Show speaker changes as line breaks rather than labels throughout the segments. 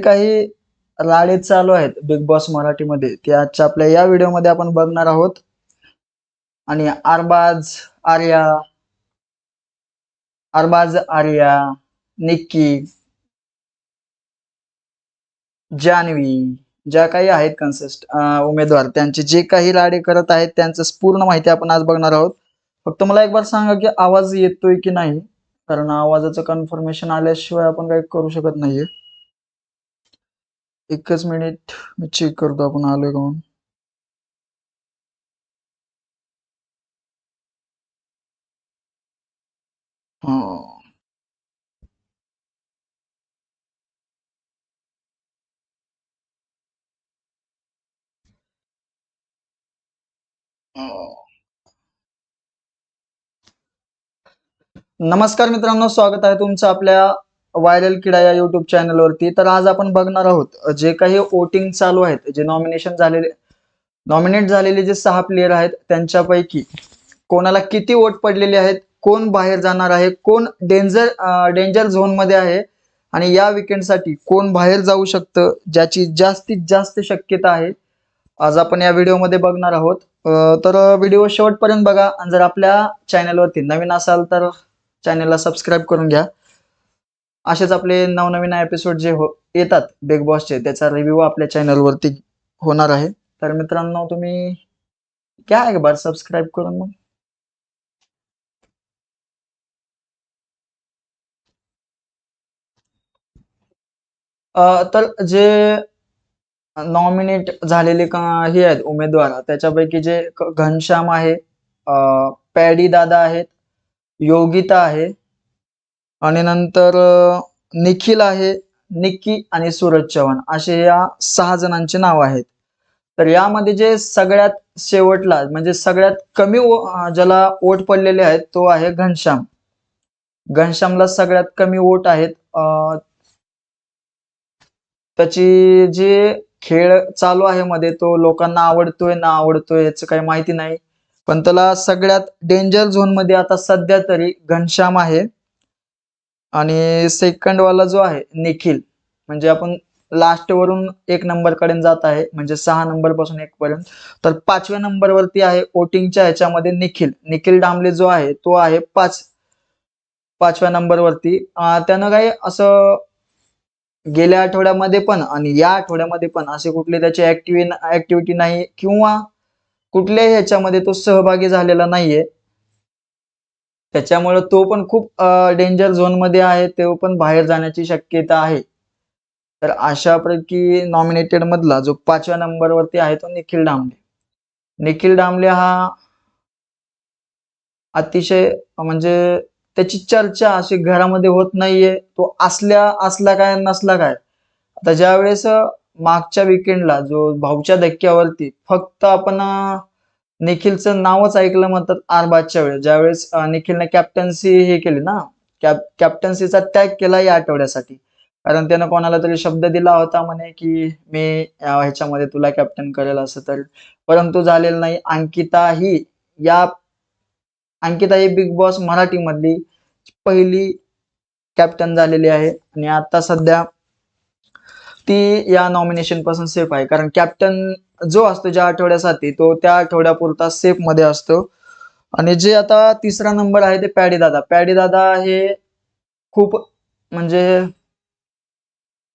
काही राडे चालू आहेत बिग बॉस मराठीमध्ये. ते आजच्या आपल्या या व्हिडिओमध्ये आपण बघणार आहोत. आणि अरबाज आर्या अरबाज आर्या निक्की जान्हवी ज्या काही आहेत कन्सिस्ट उमेदवार त्यांचे जे काही राडे करत आहेत त्यांचं पूर्ण माहिती आपण आज बघणार आहोत. फक्त मला एक बार सांगा की आवाज येतोय की नाही? कारण आवाजाचं कन्फर्मेशन आल्याशिवाय आपण काही करू शकत नाहीये. एकच मिनिट मी चेक करतो आपण आलोय का म्हणून. नमस्कार मित्रांनो स्वागत आहे तुमचं आपल्या व्हायरल किडा या युट्यूब चॅनलवरती तर आज आपण बघणार आहोत जे काही वोटिंग चालू आहेत जे नॉमिनेशन झालेले नॉमिनेट झालेले जे सहा प्लेयर आहेत त्यांच्यापैकी कोणाला किती वोट पडलेले आहेत कोण बाहेर जाणार आहे कोण डेंजर डेंजर झोनमध्ये आहे आणि या विकेंडसाठी कोण बाहेर जाऊ शकतं ज्याची जास्तीत जास्त शक्यता आहे आज आपण या व्हिडिओमध्ये बघणार आहोत. तर व्हिडिओ शेवटपर्यंत बघा आणि जर आपल्या चॅनलवरती नवीन असाल तर चॅनलला सबस्क्राईब करून घ्या. असेच आपले नवनवीन एपिसोड जे हो येतात बिग बॉसचे त्याचा रिव्ह्यू आपल्या चॅनलवरती होणार आहे. तर मित्रांनो तुम्ही क्या एक बार सबस्क्राईब करून मग. तर जे नॉमिनेट झालेले हे आहेत उमेदवार त्याच्यापैकी जे घनश्याम आहे पॅडी दादा आहेत योगिता आहे आणि नंतर निखिल आहे निक्की आणि सूरज चव्हाण. असे या सहा जणांचे नाव आहेत. तर यामध्ये जे सगळ्यात शेवटला म्हणजे सगळ्यात कमी ज्याला वोट पडलेले आहेत तो आहे घनश्याम. घनश्यामला सगळ्यात कमी वोट आहेत त्याची जे खेळ चालू आहे मध्ये तो लोकांना आवडतोय ना आवडतोय याचं काही माहिती नाही. पण त्याला सगळ्यात डेंजर झोनमध्ये आता सध्या तरी घनश्याम आहे. आणि सेकंड वाला जो आहे निखिल म्हणजे आपण लास्ट वरून एक नंबरकडे जात आहे म्हणजे सहा नंबरपासून एक पर्यंत. तर पाचव्या नंबर वरती आहे वोटिंगच्या ह्याच्यामध्ये निखिल. निखिल डांबले जो आहे तो आहे पाच पाचव्या नंबर वरती. त्यानं काही असं गेल्या आठवड्यामध्ये पण आणि या आठवड्यामध्ये पण असे कुठले त्याची ऍक्टिव्ह ऍक्टिव्हिटी नाही किंवा कुठल्याही ह्याच्यामध्ये तो सहभागी झालेला नाहीये. त्याच्यामुळे तो पण खूप डेंजर झोनमध्ये आहे तो पण बाहेर जाण्याची शक्यता आहे. तर अशापैकी नॉमिनेटेड मधला जो पाचव्या नंबरवरती आहे तो निखिल डांबले निखिल डांबले हा अतिशय म्हणजे त्याची चर्चा अशी घरामध्ये होत नाहीये. तो असल्या असला काय नसला काय. आता ज्यावेळेस मागच्या विकेंडला जो भाऊच्या धक्क्यावरती फक्त आपण निखिलचं नावच ऐकलं म्हणतात आरबाजच्या वेळेस. ज्यावेळेस निखिलने कॅप्टन्सी हे केली ना कॅप कॅप्टन्सीचा त्याग केला या आठवड्यासाठी. कारण त्यानं कोणाला तरी शब्द दिला होता म्हणे की मी ह्याच्यामध्ये तुला कॅप्टन करेल असं तर. परंतु झालेलं नाही. अंकिता ही या अंकिता ही बिग बॉस मराठी मधली पहिली कॅप्टन झालेली आहे. आणि आता सध्या ती या नॉमिनेशनपासून सेफ आहे. कारण कॅप्टन जो असतो ज्या आठवड्यासाठी तो त्या आठवड्यापुरता सेफमध्ये असतो. आणि जे आता तिसरा नंबर आहे ते पॅडी दादा. पॅडी दादा हे खूप म्हणजे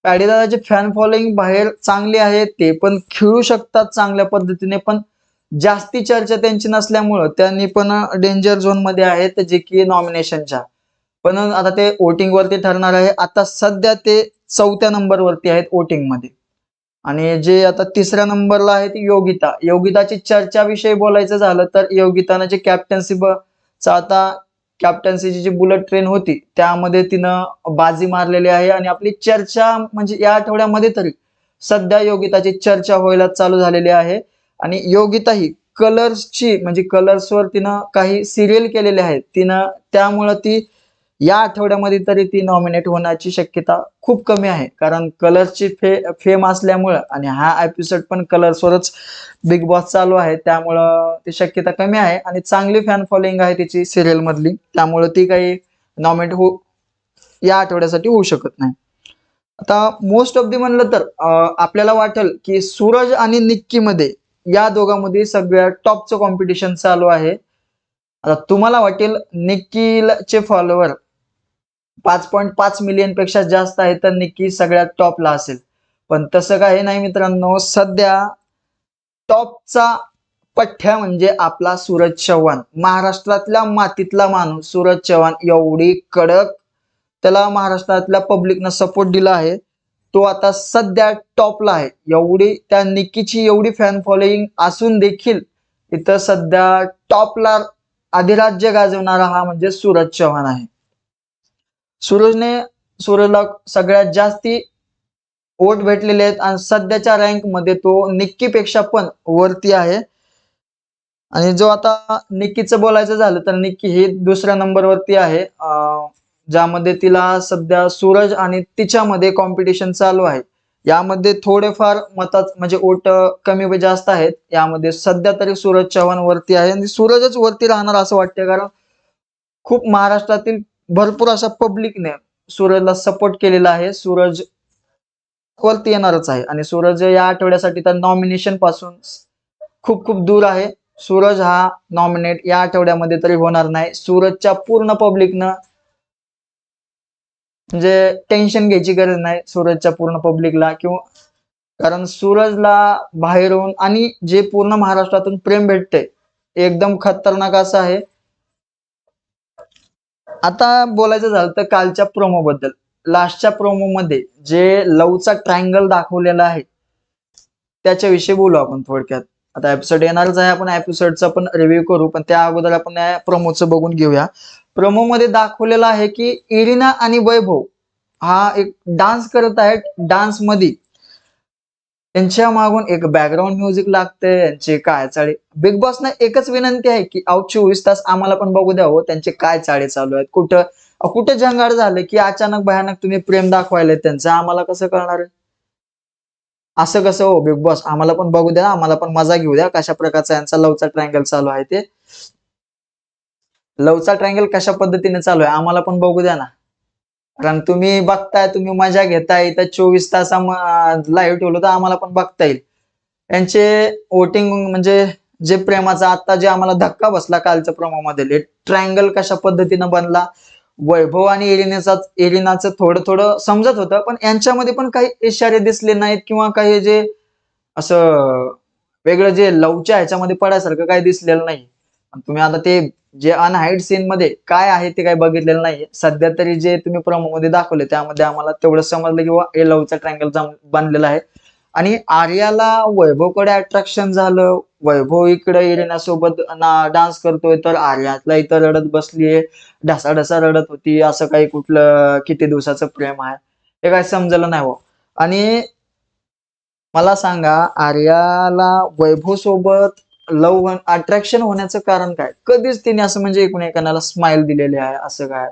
पॅडी दादाचे फॅन फॉलोईंग बाहेर चांगली आहे ते पण खेळू शकतात चांगल्या पद्धतीने पण जास्ती चर्चा त्यांची नसल्यामुळं त्यांनी पण डेंजर झोनमध्ये आहेत जे की नॉमिनेशनच्या पण आता ते वोटिंग वरती ठरणार आहे. आता सध्या ते चौथ्या नंबरवरती आहेत वोटिंगमध्ये. आणि जे आता तिसऱ्या नंबरला आहे योगिता. योगिताची चर्चाविषयी बोलायचं झालं तर योगितानं जे कॅप्टन्सी चा आता कॅप्टन्सीची जी बुलेट ट्रेन होती त्यामध्ये तिनं बाजी मारलेली आहे आणि आपली चर्चा म्हणजे या आठवड्यामध्ये तरी सध्या योगिताची चर्चा व्हायला चालू झालेली आहे. आणि योगिता ही कलर्सची म्हणजे कलर्सवर तिनं काही सिरियल केलेले आहेत. तिनं त्यामुळं ती या आठवड्यामध्ये तरी ती नॉमिनेट होण्याची शक्यता खूप कमी आहे. कारण कलर्सची फे फेम असल्यामुळं आणि हा एपिसोड पण कलर्सवरच बिग बॉस चालू आहे. त्यामुळं ती शक्यता कमी आहे आणि चांगली फॅन फॉलोईंग आहे तिची सिरियलमधली त्यामुळं ती काही नॉमिनेट हो या आठवड्यासाठी होऊ शकत नाही. आता मोस्ट ऑफ दी म्हणलं तर आपल्याला वाटेल की सूरज आणि निक्कीमध्ये या दोघांमध्ये सगळ्या टॉपचं कॉम्पिटिशन चालू आहे. आता तुम्हाला वाटेल निक्कीचे फॉलोअर पाच पॉईंट पाच मिलियनपेक्षा जास्त आहे तर निक्की सगळ्यात टॉपला असेल. पण तसं काही नाही मित्रांनो सध्या टॉपचा पठ्ठ्या म्हणजे आपला सूरज चव्हाण. महाराष्ट्रातल्या मातीतला माणूस सूरज चव्हाण एवढी कडक त्याला महाराष्ट्रातल्या पब्लिकनं सपोर्ट दिला आहे. तो आता सध्या टॉपला आहे. एवढी त्या निक्कीची एवढी फॅन फॉलोईंग असून देखील इथं सध्या टॉपला अधिराज्य गाजवणारा हा म्हणजे सूरज चव्हाण आहे. सूरजने सूरजला सगळ्यात जास्ती वोट भेटलेले आहेत आणि सध्याच्या रँकमध्ये तो निक्कीपेक्षा पण वरती आहे. आणि जो आता निक्कीचं बोलायचं झालं तर निक्की ही दुसऱ्या नंबरवरती आहे. ज्यामध्ये तिला सध्या सूरज आणि तिच्यामध्ये कॉम्पिटिशन चालू आहे. यामध्ये थोडेफार मतात म्हणजे वोट कमी व जास्त आहेत. यामध्ये सध्या तरी सूरज चव्हाण वरती आहे. आणि सूरजच वरती राहणार असं वाटतं कारण खूप महाराष्ट्रातील भरपूर अशा पब्लिकने सूरजला सपोर्ट केलेला आहे. सूरज वरती येणारच आहे. आणि सूरज या आठवड्यासाठी तर नॉमिनेशनपासून खूप खूप दूर आहे. सूरज हा नॉमिनेट या आठवड्यामध्ये तरी होणार नाही. सूरजच्या पूर्ण पब्लिकनं म्हणजे टेन्शन घ्यायची गरज नाही सूरजच्या पूर्ण पब्लिकला किंवा कारण सूरजला बाहेरून आणि जे पूर्ण महाराष्ट्रातून प्रेम भेटते एकदम खतरनाक असं आहे. आता बोलायचं झालं तर कालच्या प्रोमो बद्दल. लास्टच्या प्रोमो मध्ये जे लवचा ट्रायंगल दाखवलेला आहे त्याच्याविषयी बोलू आपण थोडक्यात. आता एपिसोड येणारच आहे आपण एपिसोडचा पण रिव्ह्यू करू पण त्या अगोदर आपण या प्रोमोचं बघून घेऊया. प्रोमो मध्ये दाखवलेलं आहे की इरिना आणि वैभव हा एक डान्स करत आहेत डान्समध्ये त्यांच्या मागून एक बॅकग्राऊंड म्युझिक लागते यांची काय चाळे. बिग बॉसना एकच विनंती आहे की अहो चोवीस तास आम्हाला पण बघू द्या हो त्यांचे काय चाळे चालू आहेत. कुठं कुठे कुठं जंगाड झालं की अचानक भयानक तुम्ही प्रेम दाखवायला त्यांचं. आम्हाला कसं कळणार आहे? असं कसं हो बिग बॉस आम्हाला पण बघू द्या आम्हाला पण मजा घेऊ द्या कशा प्रकारचा यांचा लवचा ट्रँगल चालू आहे ते. लवचा ट्रँगल कशा पद्धतीने चालू आहे आम्हाला पण बघू द्या ना. कारण तुम्ही बघताय तुम्ही मजा घेताय. इथं चोवीस तास लाईव्ह ठेवलं तर आम्हाला पण बघता येईल. यांचे वोटिंग म्हणजे जे प्रेमाचा आता जे आम्हाला धक्का बसला कालच्या प्रमामध्ये ट्रायंगल कशा पद्धतीनं बनला? वैभव आणि एरिनाचा एरिनाचं थोडं थोडं समजत होतं पण यांच्यामध्ये पण काही इशारे दिसले नाहीत किंवा काही जे असं वेगळं जे लवच्या ह्याच्यामध्ये पडायसारखं काही दिसलेलं नाही. तुम्ही आता ते जे अनहाईड सीन मध्ये काय आहे ते काय बघितलेलं नाही सध्या तरी जे तुम्ही प्रोमो मध्ये दाखवले त्यामध्ये आम्हाला तेवढं समजलं की ए लवचा ट्रँगल बनलेला आहे. आणि आर्याला वैभवकडे अट्रॅक्शन झालं. वैभव इकडे इरेनासोबत डान्स करतोय तर आर्यातला इथं रडत बसलीये. ढसा ढसा रडत होती असं काही कुठलं किती दिवसाचं प्रेम आहे हे काय समजलं नाही हो आणि मला सांगा आर्याला वैभव सोबत लव अट्रॅक्शन होण्याचं कारण काय? कधीच तिने असं म्हणजे एकूण एकाला स्माइल दिलेली आहे असं काय?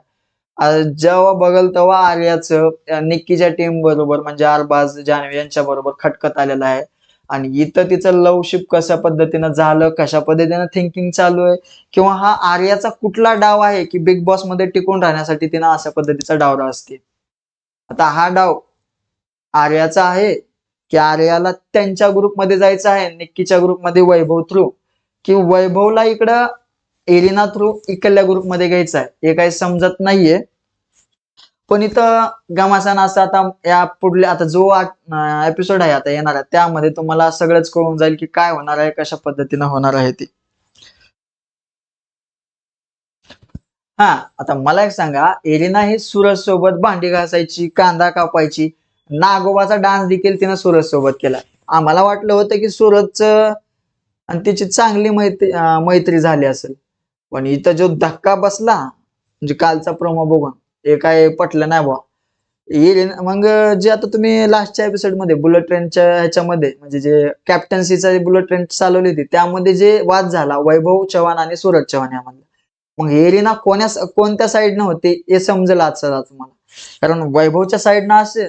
जेव्हा बघल तेव्हा आर्याचं निक्कीच्या टीम बरोबर म्हणजे आरबाज जानवी यांच्या बरोबर खटकत आलेलं आहे. आणि इथं तिचं लवशिप कशा पद्धतीनं झालं कशा पद्धतीनं थिंकिंग चालू आहे किंवा हा आर्याचा कुठला डाव आहे की बिग बॉसमध्ये टिकून राहण्यासाठी तिनं अशा पद्धतीचा डाव असते आता हा डाव आर्याचा आहे की आर्याला त्यांच्या ग्रुपमध्ये जायचं आहे निक्कीच्या ग्रुपमध्ये वैभव थ्रू कि वैभवला इकडं एरिना थ्रू इकडल्या ग्रुपमध्ये घ्यायचा आहे. हे काही समजत नाहीये. पण इथं गमासान असं आता या पुढल्या आता जो एपिसोड आहे आता येणार आहे त्यामध्ये तुम्हाला सगळंच कळून जाईल की काय होणार आहे कशा पद्धतीनं होणार आहे ते. हा आता मला एक सांगा एरिना हे सूरज सोबत भांडी घासायची कांदा कापायची नागोबाचा डान्स देखील तिनं सूरज सोबत केला. आम्हाला वाटलं होतं की सूरजचं आणि तिची चांगली मैत्री मैत्री झाली असेल. पण इथं जो धक्का बसला म्हणजे कालचा प्रोमो बघून हे काय पटलं नाही बुवा. येईल मग जे आता तुम्ही लास्टच्या एपिसोडमध्ये बुलेट ट्रेनच्या ह्याच्यामध्ये म्हणजे जे कॅप्टन्सीचा बुलेट ट्रेन चालवली होती त्यामध्ये जे वाद झाला वैभव चव्हाण आणि सूरज चव्हाण यामधला. मग एरिना कोण्या कोणत्या साईडनं होते हे समजलं आजचा तुम्हाला. कारण वैभवच्या साईडनं असे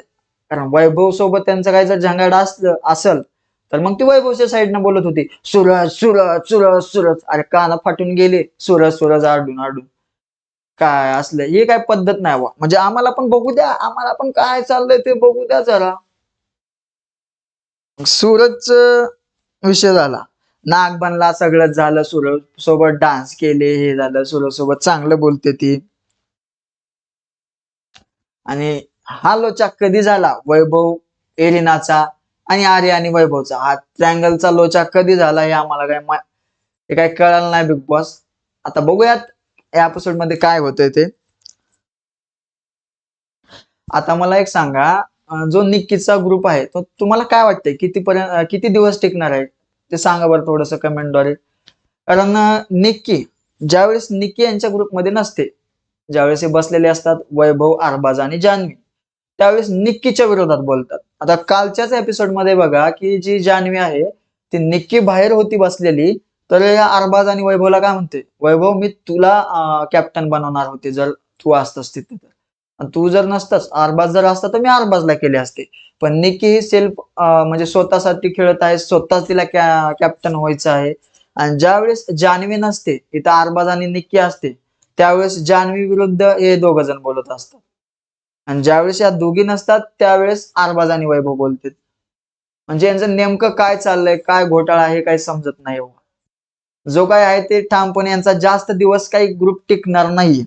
कारण वैभव सोबत त्यांचं काय जर झंगाड असलं असल तर मग ती वैभवच्या साईडनं बोलत होती सुरज सुरज सुरज सुरज. अरे काना फाटून गेले सूरज सुरज आडून आडून काय असलं हे काय पद्धत नाही वा म्हणजे आम्हाला पण बघू द्या आम्हाला पण काय चाललंय ते बघू द्या जरा. सूरज विषय झाला. नाग बनला सगळंच झालं सूरज सोबत डान्स केले हे झालं सूरज सोबत चांगलं बोलते ती. आणि हा लोचा कधी झाला? वैभव एरिनाचा आणि आर्य आणि वैभवचा. हा ट्रँगलचा लोचा कधी झाला हे आम्हाला काय मा- हे काय कळालं नाही बिग बॉस आता बघूयात या एपिसोडमध्ये काय होतंय ते. आता मला एक सांगा जो निक्कीचा ग्रुप आहे तो तुम्हाला काय वाटतंय? किती पर्यंत किती दिवस टिकणार आहे? ते सांगा बरं थोडस कमेंटद्वारे कारण निक्की ज्यावेळेस निक्की यांच्या ग्रुपमध्ये नसते ज्यावेळेस हे बसलेले असतात वैभव आरबाज आणि जान्हवी त्यावेळेस निक्कीच्या विरोधात बोलतात. आता कालच्याच एपिसोडमध्ये बघा की जी जान्हवी आहे ती निक्की बाहेर होती बसलेली तर या अरबाज आणि वैभवला काय म्हणते? वैभव मी तुला कॅप्टन बनवणार होते जर तू असतस तिथे तर. तू जर नसतास अरबाज जर असता तर मी अरबाजला केले असते. पण निक्की ही सेल्फ म्हणजे स्वतःसाठी खेळत आहे स्वतःच तिला कॅप्टन व्हायचं आहे. आणि ज्यावेळेस जान्हवी नसते इथं अरबाज आणि निक्की असते त्यावेळेस जान्हवी विरुद्ध हे दोघ जण बोलत असतात. आणि ज्यावेळेस या दोघी नसतात त्यावेळेस अरबाज आणि वैभव बोलतात. म्हणजे यांचं नेमकं काय चाललंय काय घोटाळा आहे काही समजत नाही हो. जो काय आहे ते ठामपणे यांचा जास्त दिवस काही ग्रुप टिकणार नाही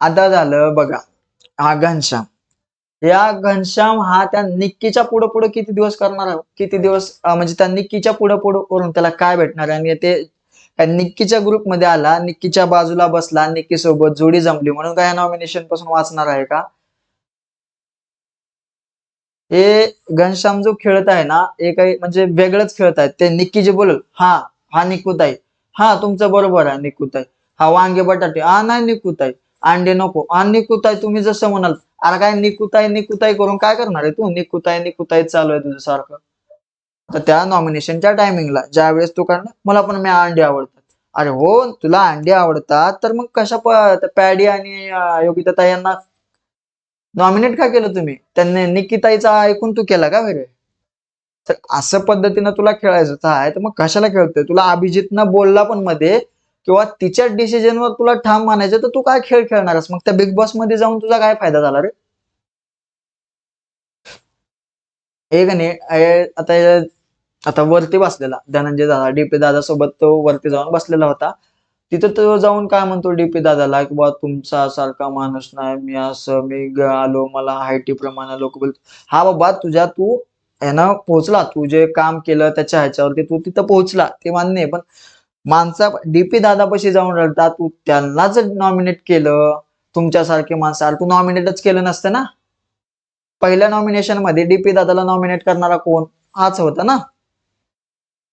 आता झालं बघा हा घनश्याम. या घनश्याम हा त्या निक्कीच्या पुढे पुढे किती दिवस करणार आहे? किती दिवस म्हणजे त्या निक्कीच्या पुढे पुढे करून त्याला काय भेटणार आहे? आणि ते निक्कीच्या ग्रुपमध्ये आला निक्कीच्या बाजूला बसला निक्की सोबत जोडी जमली म्हणून काय नॉमिनेशनपासून वाचणार आहे का? हे घनश्याम जो खेळत आहे ना हे काही म्हणजे वेगळंच खेळत आहेत. ते निक्की जे बोलल हा हा निकुताई हा तुमचं बरोबर आहे निकुताई हा वांगे बटाटे हा नाही निकुताई अंडे नको. हा निकुताई तुम्ही जसं म्हणाल. अरे काय निकुताई निकुताई करून काय करणार आहे तू? निकुताई निकुताई चालू आहे तुझं सारखं. तर त्या नॉमिनेशनच्या टायमिंगला ज्या वेळेस तू करणार मला पण मी अंडी आवडतात. अरे हो तुला अंडी आवडतात तर मग कशा पॅडी आणि अं, योगिता यांना नॉमिनेट का केलं तुम्ही? त्यांनी निकिताईचा ऐकून तू केला का वेगळे तर असं पद्धतीनं तुला खेळायचं आहे तर मग कशाला खेळतोय? तुला अभिजितनं बोलला पण मध्ये किंवा तिच्या डिसिजनवर तुला ठाम मानायचं तर तू काय खेळ खेळणारस? मग त्या बिग बॉसमध्ये जाऊन तुझा काय फायदा झाला रे? एक नाही आता आता वरती बसलेला धनंजय दादा डीपी दादा सोबत तो वरती जाऊन बसलेला होता. तिथं तो जाऊन काय म्हणतो डीपी दादाला की बा तुमचा सारखा माणूस नाही मी असं मी आलो मला हायटी प्रमाणे लोक बोलतो हा बाबा तुझ्या तू ह्यानं पोहोचला. तू जे काम केलं त्याच्या ह्याच्यावरती तू तिथं पोहोचला ते मान्य आहे. पण माणसा डीपी दादापाशी जाऊन रडता तू त्यांनाच नॉमिनेट केलं. तुमच्यासारखे माणसं अरे तू नॉमिनेटच केलं नसतं ना. पहिल्या नॉमिनेशनमध्ये डीपी दादाला नॉमिनेट करणारा कोण? हाच होता ना.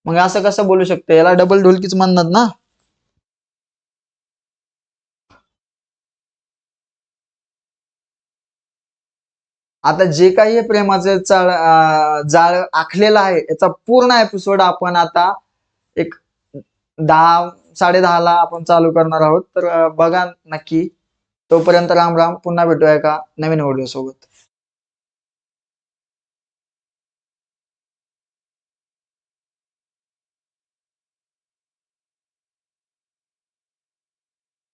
मग असं कसं बोलू शकते? याला डबल ढोलकीच म्हणतात ना. आता जे काही प्रेमाचे चाळ जाळ आखलेलं आहे याचा पूर्ण एपिसोड आपण आता एक दहा साडे ला आपण चालू करणार आहोत. तर बघा नक्की. तोपर्यंत राम राम. पुन्हा भेटूया का नवीन व्हिडिओ सोबत.